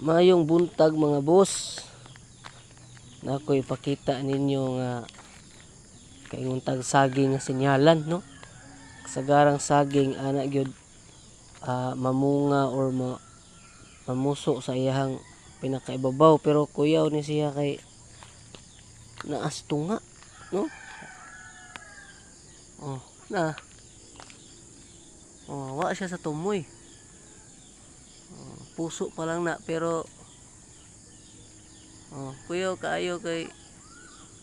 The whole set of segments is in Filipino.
Mayong buntag mga boss. Na ako ipakita ninyo nga kaingon tag saging nga sinyalan no. Sagarang saging ana gyud ah, mamunga or ma, mamuso sa iyahang pinakaibabaw pero kuyaw ni siya kay naas tunga no. Oh, na. Oh, wa siya sa tumoy. Oh, puso pa lang na pero oh, kuyaw kaayo kay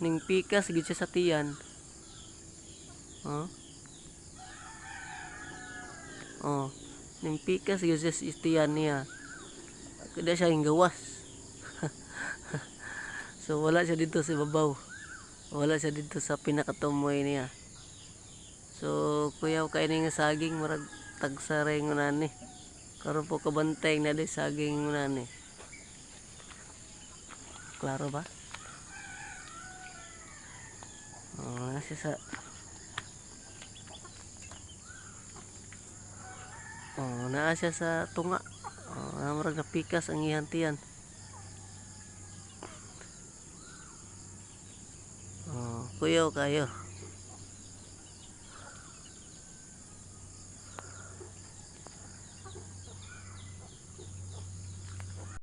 ning pikas gid siya sa tiyan. Oh. Oh, ning pikas gid siya sa tiyan niya. Kada siya gawas. so wala siya dito sa babaw. Wala siya dito sa pinakatumoy niya. So kuyaw kay ning saging murag tagsaray ngunan ni. Karon po kabantay na di saging ngunan ni. Klaro ba? Oh, nasi sa Oh, naa siya sa tunga. Oh, na murag napikas ang iyang tiyan. Oh, kuyaw kayo.